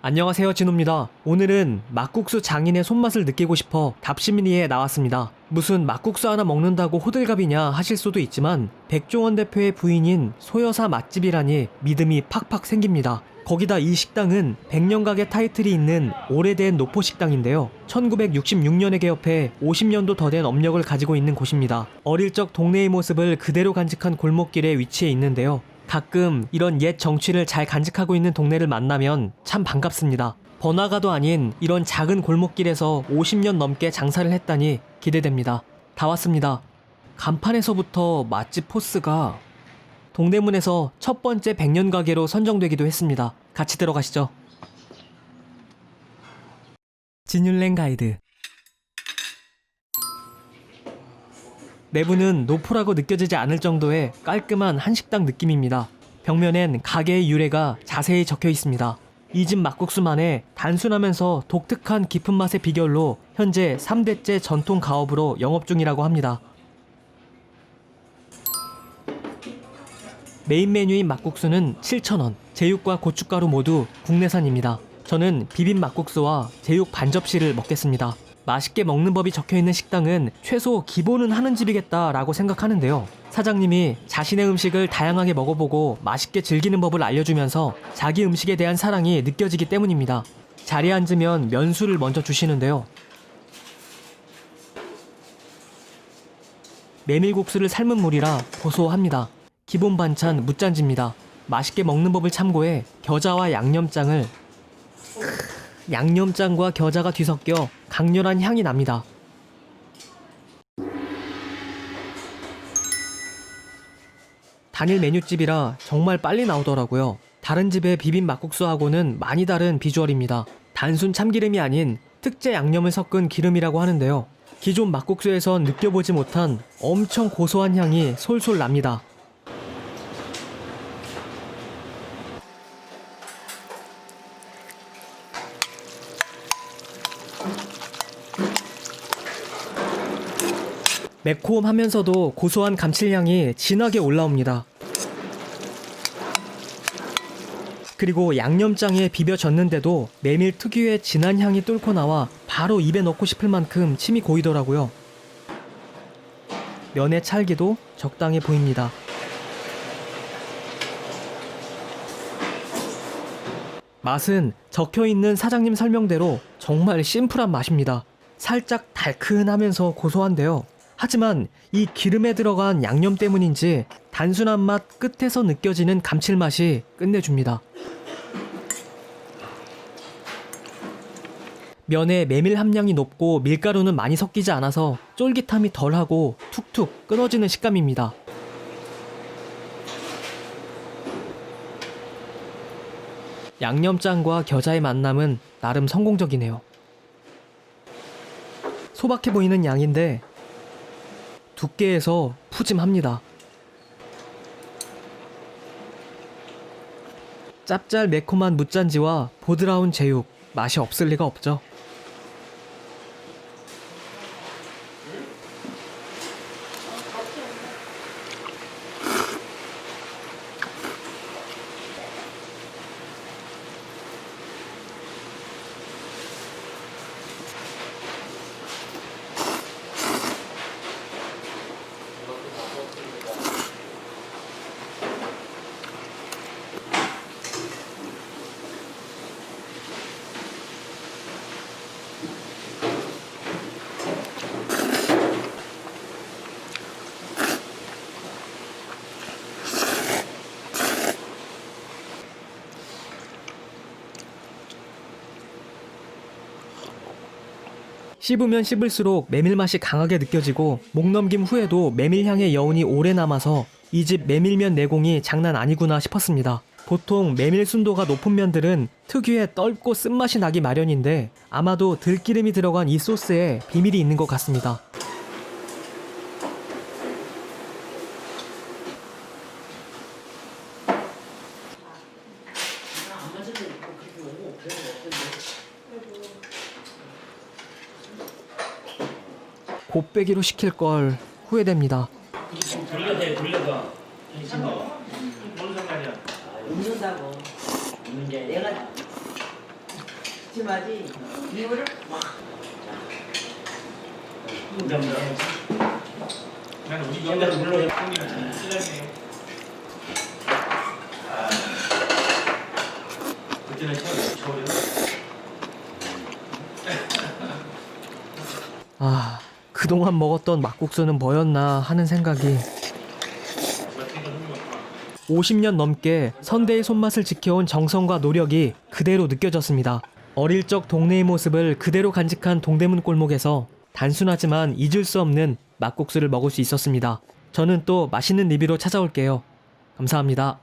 안녕하세요 진호입니다. 오늘은 막국수 장인의 손맛을 느끼고 싶어 답시민이에 나왔습니다. 무슨 막국수 하나 먹는다고 호들갑이냐 하실 수도 있지만 백종원 대표의 부인인 소여사 맛집이라니 믿음이 팍팍 생깁니다. 거기다 이 식당은 100년 가게 타이틀이 있는 오래된 노포 식당인데요. 1966년에 개업해 50년도 더 된 업력을 가지고 있는 곳입니다. 어릴 적 동네의 모습을 그대로 간직한 골목길에 위치해 있는데요. 가끔 이런 옛 정취를 잘 간직하고 있는 동네를 만나면 참 반갑습니다. 번화가도 아닌 이런 작은 골목길에서 50년 넘게 장사를 했다니 기대됩니다. 다 왔습니다. 간판에서부터 맛집 포스가 동대문에서 첫 번째 100년 가게로 선정되기도 했습니다. 같이 들어가시죠. 진율랭 가이드 내부는 노포라고 느껴지지 않을 정도의 깔끔한 한식당 느낌입니다. 벽면엔 가게의 유래가 자세히 적혀 있습니다. 이 집 막국수만의 단순하면서 독특한 깊은 맛의 비결로 현재 3대째 전통 가업으로 영업 중이라고 합니다. 메인 메뉴인 막국수는 7,000원, 제육과 고춧가루 모두 국내산입니다. 저는 비빔 막국수와 제육 반 접시를 먹겠습니다. 맛있게 먹는 법이 적혀 있는 식당은 최소 기본은 하는 집이겠다라고 생각하는데요. 사장님이 자신의 음식을 다양하게 먹어보고 맛있게 즐기는 법을 알려주면서 자기 음식에 대한 사랑이 느껴지기 때문입니다. 자리에 앉으면 면수를 먼저 주시는데요. 메밀국수를 삶은 물이라 고소합니다. 기본 반찬 무짠지입니다. 맛있게 먹는 법을 참고해 겨자와 양념장을 크, 양념장과 겨자가 뒤섞여 강렬한 향이 납니다. 단일 메뉴집이라 정말 빨리 나오더라고요. 다른 집의 비빔 막국수하고는 많이 다른 비주얼입니다. 단순 참기름이 아닌 특제 양념을 섞은 기름이라고 하는데요. 기존 막국수에선 느껴보지 못한 엄청 고소한 향이 솔솔 납니다. 매콤하면서도 고소한 감칠향이 진하게 올라옵니다. 그리고 양념장에 비벼졌는데도 메밀 특유의 진한 향이 뚫고 나와 바로 입에 넣고 싶을 만큼 침이 고이더라고요. 면의 찰기도 적당해 보입니다. 맛은 적혀 있는 사장님 설명대로 정말 심플한 맛입니다. 살짝 달큰하면서 고소한데요. 하지만 이 기름에 들어간 양념 때문인지 단순한 맛 끝에서 느껴지는 감칠맛이 끝내줍니다. 면의 메밀 함량이 높고 밀가루는 많이 섞이지 않아서 쫄깃함이 덜하고 툭툭 끊어지는 식감입니다. 양념장과 겨자의 만남은 나름 성공적이네요. 소박해 보이는 양인데 두께에서 푸짐합니다. 짭짤 매콤한 무짠지와 보드라운 제육 맛이 없을 리가 없죠. 씹으면 씹을수록 메밀 맛이 강하게 느껴지고 목 넘김 후에도 메밀 향의 여운이 오래 남아서 이 집 메밀면 내공이 장난 아니구나 싶었습니다. 보통 메밀 순도가 높은 면들은 특유의 떫고 쓴맛이 나기 마련인데 아마도 들기름이 들어간 이 소스에 비밀이 있는 것 같습니다. 곱빼기로 시킬 걸 후회됩니다. 돌려대 돌려서 무슨 상관이야? 웃는다고. 이제 내가 기침하지 이거를 막 감사합니다. 난 우리 연대로 불러요. 형님 쓰레기네요. 그때는 아, 그동안 먹었던 막국수는 뭐였나 하는 생각이 50년 넘게 선대의 손맛을 지켜온 정성과 노력이 그대로 느껴졌습니다. 어릴 적 동네의 모습을 그대로 간직한 동대문 골목에서 단순하지만 잊을 수 없는 막국수를 먹을 수 있었습니다. 저는 또 맛있는 리뷰로 찾아올게요. 감사합니다.